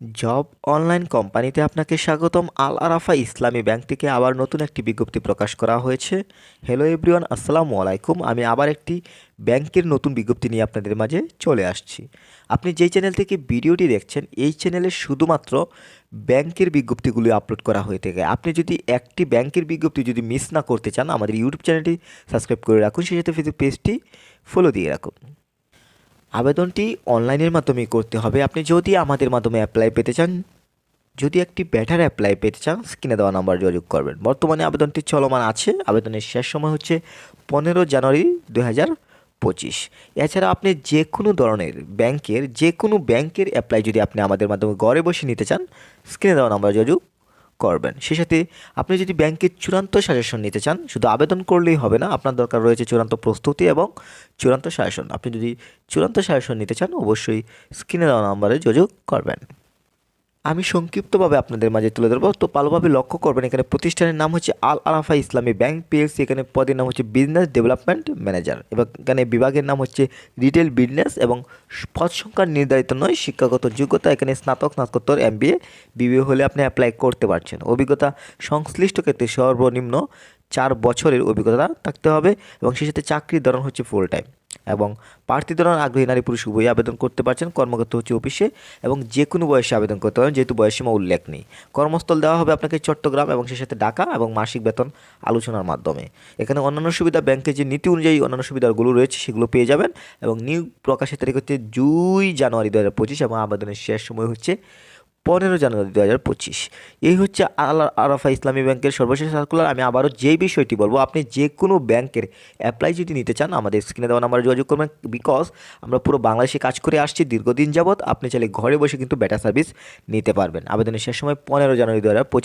Job online কোম্পানিতে আপনাকে স্বাগতম। আল আরাফা ইসলামী ব্যাংক থেকে আবার নতুন একটি বিজ্ঞপ্তি প্রকাশ করা হয়েছে। হ্যালো এভরিওয়ান আসসালামু আলাইকুম। আমি আবার একটি ব্যাংকের নতুন বিজ্ঞপ্তি নিয়ে আপনাদের মাঝে চলে আসছি। আপনি যেই চ্যানেল থেকে ভিডিওটি দেখছেন, এই চ্যানেলে শুধুমাত্র ব্যাংকের বিজ্ঞপ্তিগুলি আপলোড করা হয়ে থাকে। আপনি যদি একটি ব্যাংকের বিজ্ঞপ্তি যদি মিস না করতে চান, আমাদের ইউটিউব চ্যানেলটি সাবস্ক্রাইব করে রাখুন। সেই সাথে ফেসবুক পেজটি ফলো দিয়ে রাখুন। আবেদনটি অনলাইনের মাধ্যমে করতে হবে। আপনি যদি আমাদের মাধ্যমে অ্যাপ্লাই পেতে চান, যদি একটি ব্যাটার অ্যাপ্লাই পেতে চান স্ক্রিনে দেওয়া নাম্বার যোগাযোগ করবেন। বর্তমানে আবেদনটি চলমান আছে। আবেদনের শেষ সময় হচ্ছে পনেরো জানুয়ারি দু পঁচিশ। এছাড়া আপনি যে কোনো ধরনের ব্যাংকের যে কোনো ব্যাংকের অ্যাপ্লাই যদি আপনি আমাদের মাধ্যমে ঘরে বসে নিতে চান স্ক্রিনে দেওয়া নাম্বার যোগাযোগ করবেন। সে সাথে আপনি যদি ব্যাংকের চূড়ান্ত সাজেশন নিতে চান, শুধু আবেদন করলেই হবে না, আপনার দরকার রয়েছে চূড়ান্ত প্রস্তুতি এবং চূড়ান্ত সাজেশন। আপনি যদি চূড়ান্ত সাজেশন নিতে চান, অবশ্যই স্ক্রিনে দেওয়া নাম্বারে যোগাযোগ করবেন। আমি সংক্ষিপ্তভাবে আপনাদের মাঝে তুলে ধরবো। তো ভালোভাবে লক্ষ্য করবেন, এখানে প্রতিষ্ঠানের নাম হচ্ছে আল আরাফা ইসলামী ব্যাংক পিএলসি, এখানে পদের নাম হচ্ছে বিজনেস ডেভেলপমেন্ট ম্যানেজার এবং এখানে বিভাগের নাম হচ্ছে রিটেল বিজনেস এবং পদ সংখ্যা নির্ধারিত নয়, শিক্ষাগত যোগ্যতা, এখানে স্নাতক, স্নাতকোত্তর এম বি এ বিবিএ হলে আপনি অ্যাপ্লাই করতে পারছেন। অভিজ্ঞতা সংশ্লিষ্ট ক্ষেত্রে সর্বনিম্ন চার বছরের অভিজ্ঞতা থাকতে হবে এবং সেই সাথে চাকরির ধরন হচ্ছে ফুল টাইম এবং প্রার্থী ধরন আগ্রহী নারী পুরুষ উভয়ই আবেদন করতে পারছেন। কর্মকর্তা হচ্ছে অফিসে এবং যে কোনো বয়সে আবেদন করতে পারেন, যেহেতু বয়সীমা উল্লেখ নেই। কর্মস্থল দেওয়া হবে আপনাকে চট্টগ্রাম এবং সেই সাথে ঢাকা এবং মাসিক বেতন আলোচনার মাধ্যমে। এখানে অন্যান্য সুবিধা ব্যাংকের যে নীতি অনুযায়ী অন্যান্য সুবিধাগুলো রয়েছে, সেগুলো পেয়ে যাবেন এবং নিয়োগ প্রকাশের তারিখ হচ্ছে দুই জানুয়ারি দু হাজার পঁচিশ এবং আবেদনের শেষ সময় হচ্ছে পনেরো জানুয়ারি দু হাজার পঁচিশ। এই হচ্ছে আল্লাহ আরাফা ইসলামী ব্যাংকের সর্বশেষ সার্কুলার আমি আবারও যে বিষয়টি বলব, আপনি যে কোনো ব্যাংকের অ্যাপ্লাই যদি নিতে চান, আমাদের স্ক্রিনে দেওয়া নাম্বারে যোগাযোগ করবেন বিকজ আমরা পুরো বাংলাদেশে কাজ করে আসছি দীর্ঘদিন যাবৎ। আপনি চাইলে ঘরে বসে কিন্তু বেটা সার্ভিস নিতে পারবেন। আবেদনের শেষ সময় পনেরো জানুয়ারি দু হাজার পঁচিশ।